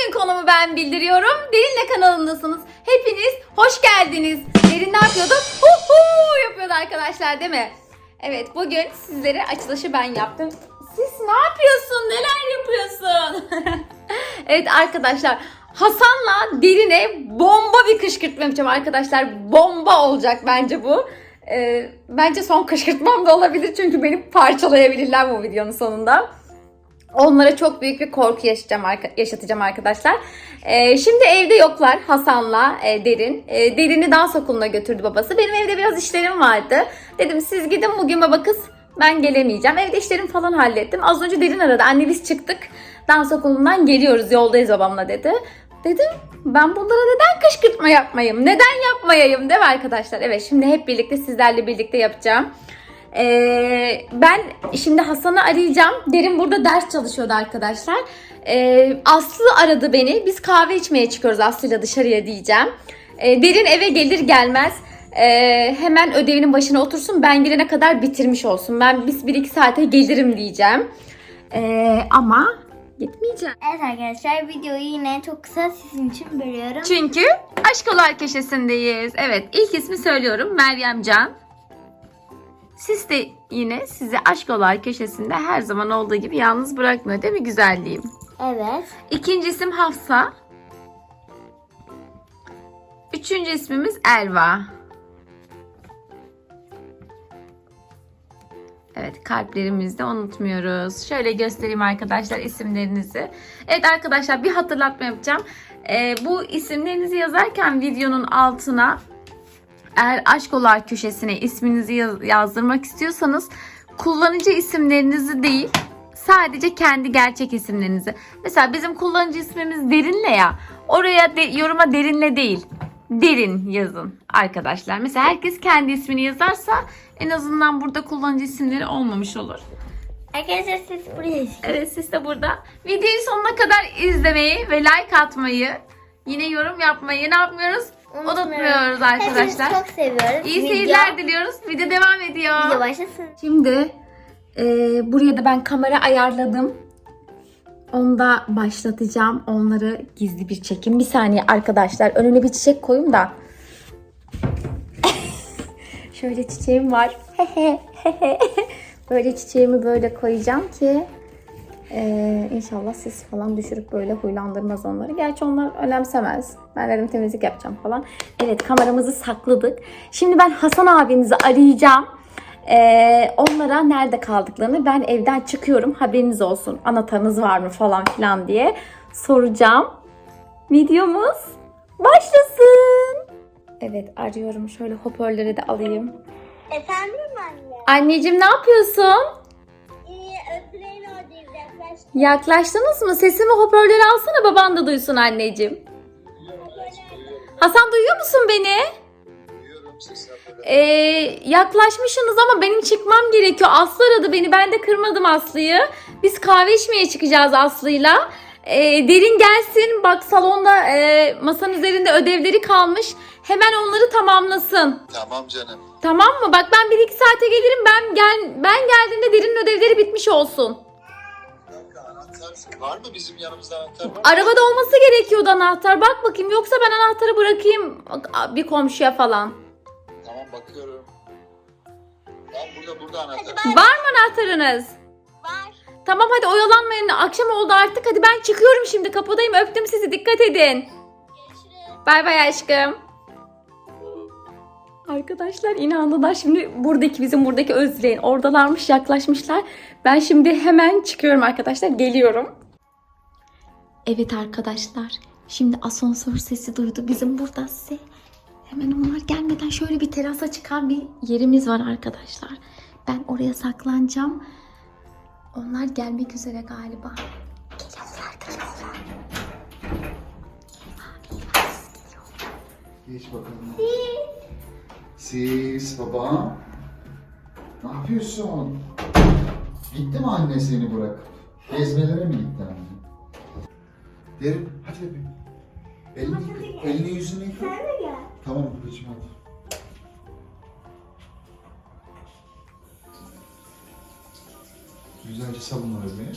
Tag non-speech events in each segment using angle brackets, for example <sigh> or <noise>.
Bugün konumu ben bildiriyorum. Derinle kanalındasınız. Hepiniz hoş geldiniz. Derin ne yapıyordu? Hu hu yapıyordu arkadaşlar değil mi? Evet bugün sizlere açılışı ben yaptım. Siz ne yapıyorsun? Neler yapıyorsun? <laughs> evet arkadaşlar Hasan'la Derin'e bomba bir kışkırtma yapacağım arkadaşlar. Bomba olacak bence bu. Ee, bence son kışkırtmam da olabilir çünkü beni parçalayabilirler bu videonun sonunda. Onlara çok büyük bir korku yaşayacağım, arka- yaşatacağım arkadaşlar. Ee, şimdi evde yoklar Hasan'la e, Derin. E, Derin'i dans okuluna götürdü babası. Benim evde biraz işlerim vardı. Dedim siz gidin bugün baba kız ben gelemeyeceğim. Evde işlerimi falan hallettim. Az önce Derin aradı. Anne biz çıktık. Dans okulundan geliyoruz yoldayız babamla dedi. Dedim ben bunlara neden kışkırtma yapmayayım? Neden yapmayayım değil mi arkadaşlar? Evet şimdi hep birlikte sizlerle birlikte yapacağım. Ee, ben şimdi Hasan'ı arayacağım. Derin burada ders çalışıyordu arkadaşlar. Ee, Aslı aradı beni. Biz kahve içmeye çıkıyoruz Aslı'yla dışarıya diyeceğim. Ee, Derin eve gelir gelmez ee, hemen ödevinin başına otursun. Ben gelene kadar bitirmiş olsun. Ben biz 1-2 saate gelirim diyeceğim. Ee, ama gitmeyeceğim. Evet arkadaşlar videoyu yine çok kısa sizin için bölüyorum. Çünkü aşkolar köşesindeyiz. Evet ilk ismi söylüyorum Meryem Can. Siz de yine sizi aşkolar köşesinde her zaman olduğu gibi yalnız bırakmıyor değil mi güzelliğim? Evet. İkinci isim Hafsa. Üçüncü ismimiz Elva. Evet kalplerimizi de unutmuyoruz. Şöyle göstereyim arkadaşlar isimlerinizi. Evet arkadaşlar bir hatırlatma yapacağım. Ee, bu isimlerinizi yazarken videonun altına eğer aşkolar köşesine isminizi yaz- yazdırmak istiyorsanız kullanıcı isimlerinizi değil sadece kendi gerçek isimlerinizi. Mesela bizim kullanıcı ismimiz Derinle ya. Oraya de, yoruma Derinle değil. Derin yazın arkadaşlar. Mesela herkes kendi ismini yazarsa en azından burada kullanıcı isimleri olmamış olur. Arkadaşlar siz buraya Evet siz de burada videoyu sonuna kadar izlemeyi ve like atmayı yine yorum yapmayı ne yapmıyoruz? Unutmuyoruz arkadaşlar. Hepinizi çok seviyoruz. İyi Video- seyirler diliyoruz. Video devam ediyor. Video başlasın. Şimdi e, buraya da ben kamera ayarladım. Onu da başlatacağım. Onları gizli bir çekim. Bir saniye arkadaşlar. Önüne bir çiçek koyayım da. <laughs> Şöyle çiçeğim var. <laughs> böyle çiçeğimi böyle koyacağım ki e, inşallah sis falan düşürüp böyle huylandırmaz onları. Gerçi onlar önemsemez. Ben dedim temizlik yapacağım falan. Evet kameramızı sakladık. Şimdi ben Hasan abinizi arayacağım. Ee, onlara nerede kaldıklarını ben evden çıkıyorum haberiniz olsun anahtarınız var mı falan filan diye soracağım. Videomuz başlasın. Evet arıyorum şöyle hoparlörü de alayım. Efendim anne? Anneciğim ne yapıyorsun? Yaklaştınız mı? Sesimi hoparlöre alsana baban da duysun anneciğim. Hasan duyuyor musun beni? Ee, yaklaşmışsınız ama benim çıkmam gerekiyor. Aslı aradı beni. Ben de kırmadım Aslı'yı. Biz kahve içmeye çıkacağız Aslı'yla. Ee, derin gelsin. Bak salonda e, masanın üzerinde ödevleri kalmış. Hemen onları tamamlasın. Tamam canım. Tamam mı? Bak ben 1-2 saate gelirim. Ben gel ben geldiğimde derinin ödevleri bitmiş olsun. Anahtar var mı bizim yanımızda anahtar var mı? Arabada olması gerekiyordu anahtar. Bak bakayım yoksa ben anahtarı bırakayım bir komşuya falan. Tamam bakıyorum. Tamam burada burada anahtar. Var mı anahtarınız? Var. Tamam hadi oyalanmayın. Akşam oldu artık. Hadi ben çıkıyorum şimdi. Kapıdayım. Öptüm sizi. Dikkat edin. Bay bay aşkım. Arkadaşlar inandılar. Şimdi buradaki bizim buradaki Özdileğin oradalarmış yaklaşmışlar. Ben şimdi hemen çıkıyorum arkadaşlar. Geliyorum. Evet arkadaşlar. Şimdi asansör sesi duydu bizim burada size. Hemen onlar gelmeden şöyle bir terasa çıkan bir yerimiz var arkadaşlar. Ben oraya saklanacağım. Onlar gelmek üzere galiba. Geliyorlar, geliyorlar. Geç bakalım. Siz baba. Ne yapıyorsun? Gitti mi anne seni bırakıp? Gezmelere mi gitti anne? Derin hadi bebeğim. Elini, yıka, elini yüzünü yıka. Sen de gel. Tamam babacığım hadi. Güzelce savunma bebeği.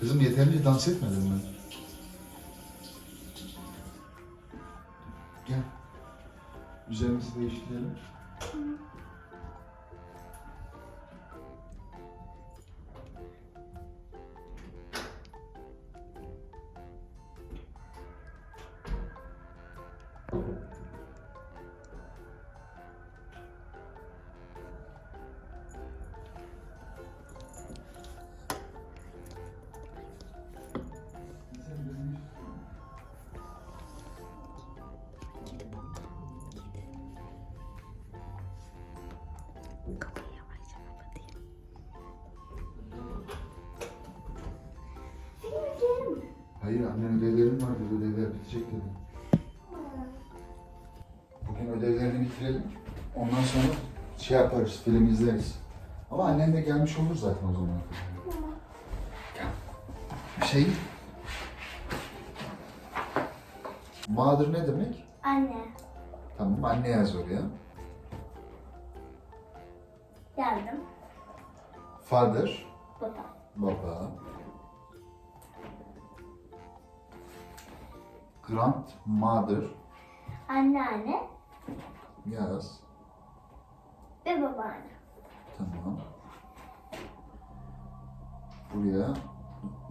Kızım yeterince dans etmedin mi? Gel. Üzerimizi değiştirelim. Annen ödevlerim var dedi. Ödevler bitecek dedi. Bugün ödevlerini bitirelim. Ondan sonra şey yaparız, film izleriz. Ama annen de gelmiş olur zaten o zaman. Gel. Şey... Mother ne demek? Anne. Tamam anne yaz oraya. Geldim. Father, Baba. baba. Grandmother Anneanne yaz. ve babaanne. Tamam. Buraya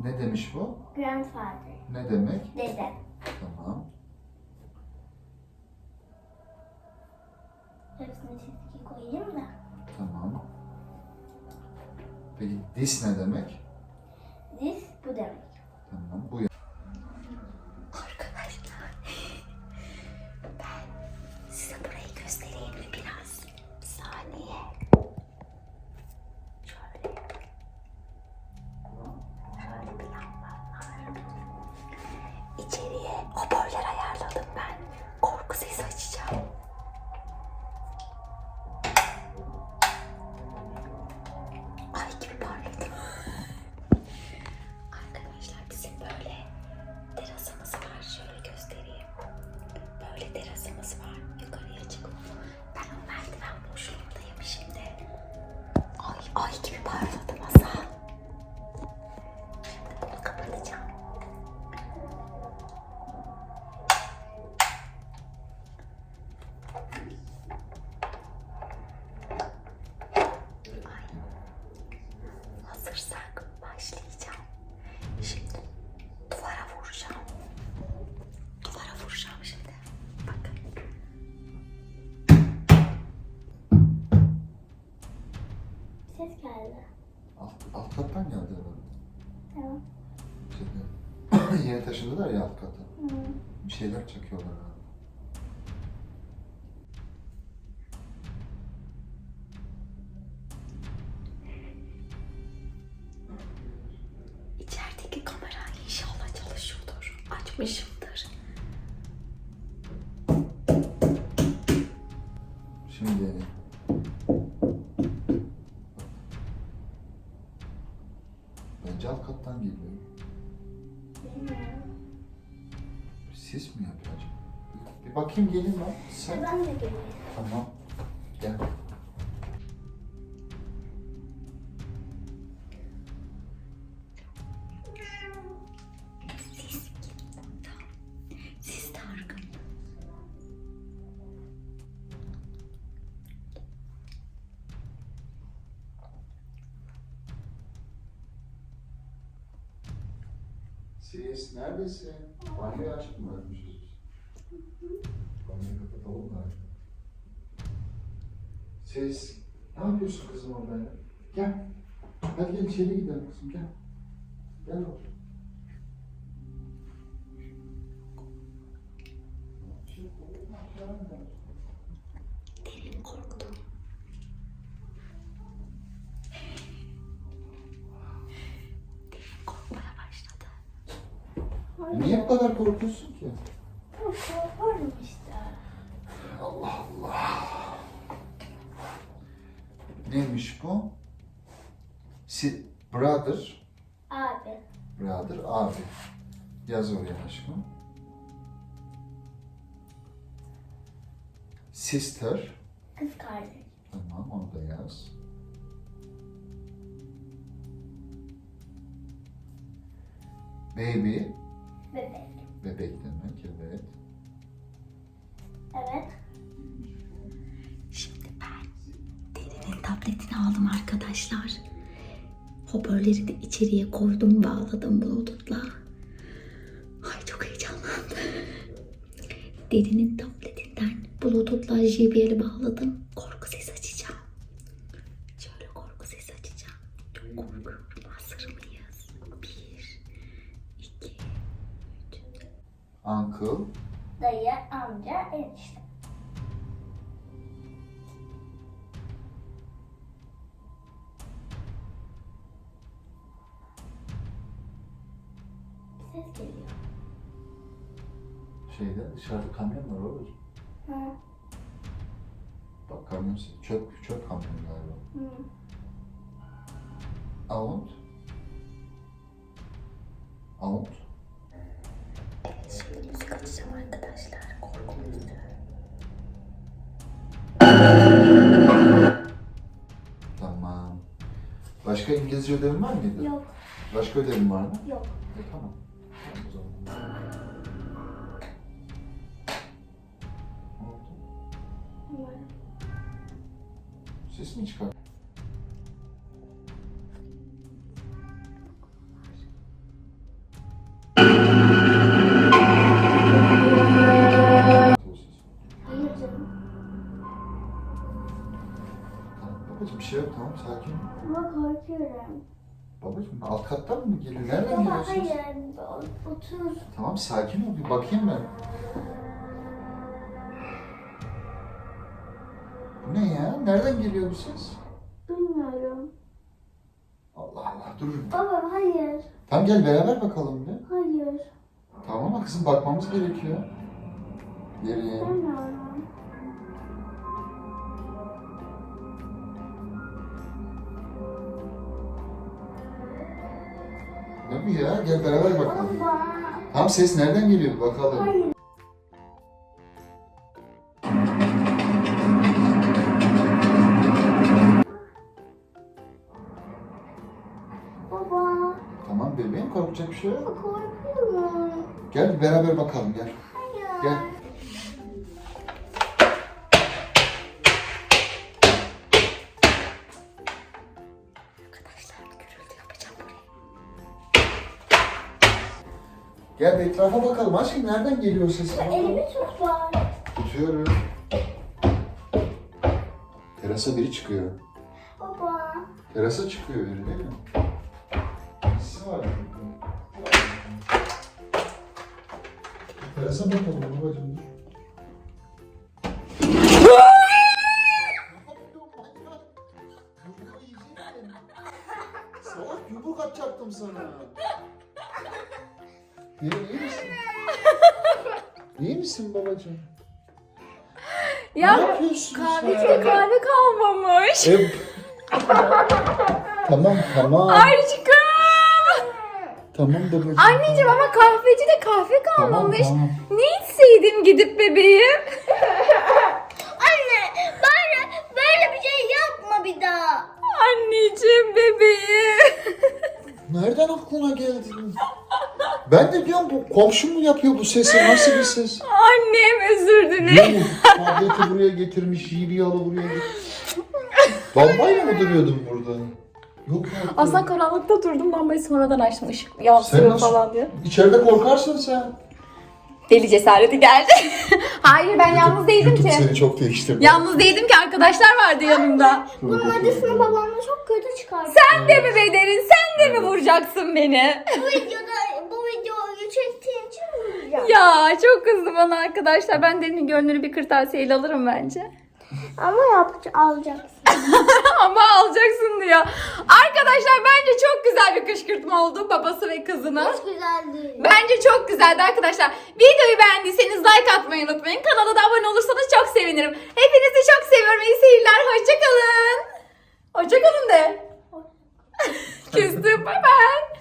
ne demiş bu? Grandfather. Ne demek? Dede. Tamam. Hepsini çizgi koyayım da. Tamam. Peki this ne demek? Taşındılar ya alt kata. Hı. Bir şeyler çakıyorlar herhalde. İçerideki kamera inşallah çalışıyordur. Açmışımdır. Şimdi Bakayım gelin lan. Sen. Ben de geliyorum. Tamam. Gel. Siz neredesin? Banyoyu açık mı? Sis. Ne yapıyorsun kızım orada ya? Gel. Hadi gel içeri gidelim kızım gel. Gel otur. Derin korktu. Derin korkmaya başladı. Niye bu kadar korkuyorsun ki? Korkuyorum işte. Allah Allah. Neymiş bu? Si brother, Abi. brother, abi. Yaz oraya aşkım. Sister, Kız kardeş. tamam onu da yaz. Baby, Bebek. bebek demek, evet. Evet. Tabletini aldım arkadaşlar. Hoparlörleri de içeriye koydum bağladım bluetooth'la. Ay çok heyecanlandım. Derinin tabletinden bluetooth'la JBL'i bağladım. Korku sesi açacağım. Şöyle korku sesi açacağım. Çok korkuyorum. Hazır mıyız? Bir, iki, üç. Uncle. Dayı, amca, enişte. Ses geliyor. Şeyde dışarıda kamyon var olur. Hı. Bak kamyon sesi. Çöp, çöp kamyonu galiba. Hı. Aunt. Aunt. Şimdi müzik açacağım arkadaşlar. Korku müziği. Tamam. Başka İngilizce ödevin var mıydı? Yok, Başka ödevin var mı? yok. E. Tamam Mi çıkar? Babacım bir şey yok tamam sakin. Ama korkuyorum. Babacım alt kattan mı geliyor? Nereden Baba geliyorsunuz? hayır, otur. Tamam sakin ol bir bakayım ben. Bu ne ya? Nereden geliyor bu ses? Bilmiyorum. Allah Allah dur. Baba hayır, Tamam gel beraber bakalım bir. hayır. Tamam ama kızım bakmamız gerekiyor. Nereye? Bilmiyorum. Ne bu ya? Gel beraber bakalım. Baba, Tamam ses nereden geliyor bir bakalım. hayır. Baba, Tamam bebeğim korkacak bir şey yok. korkuyorum. Gel beraber bakalım gel. Hayır. Gel. Gel bir etrafa bakalım. Aşkım nereden geliyor ses? Elimi tut. Tutuyorum. Terasa biri çıkıyor. Baba, Terasa çıkıyor biri değil mi? Var. Terasa bakalım babacığım. Salak yumruk atacaktım sana. Yerin iyi misin? İyi misin babacığım? ne Ya yapıyorsun kahvede kahve kalmamış. E, tamam tamam. Aşkım. Tamam babacığım. Anneciğim ama kahvecide kahve Tamam, kalmamış. tamam. Ne içseydim gidip bebeğim? <laughs> Anne, böyle böyle bir şey yapma bir daha. Anneciğim bebeğim. Nereden aklına geldi? Ben de diyorum bu komşu mu yapıyor bu sesi? Nasıl bir ses? Annem özür dilerim. Ne bu? Tableti buraya getirmiş, JBL'ı buraya getirmiş. Mı duruyordun burada? Yok ya. Aslında karanlıkta durdum lambayı sonradan açtım ışık Sen yansıyor nasıl- falan diye. İçeride korkarsın sen. Deli cesareti geldi. <laughs> Hayır ben yalnız değildim YouTube ki. seni çok değiştirdi. Yalnız değildim ki arkadaşlar vardı yanımda. Bunun acısını babamla çok kötü çıkardı. Sen de mi Bederin? Sen de mi vuracaksın beni? Bu videoda bu videoyu çektiğim için vuracağım. ya çok kızdı bana arkadaşlar. Ben Derin'in gönlünü bir kırtasiyeyle alırım bence. Ama yapacağım, alacaksın. <laughs> Ama alacaksın diyor. Arkadaşlar bence çok güzel bir kışkırtma oldu babası ve kızının. Hiç güzel değil. Bence çok güzeldi arkadaşlar. Videoyu beğendiyseniz like atmayı unutmayın. Kanala da abone olursanız çok sevinirim. Hepinizi çok seviyorum. İyi seyirler. Hoşçakalın. Hoşçakalın de. <laughs> Küstüm. Bay bay.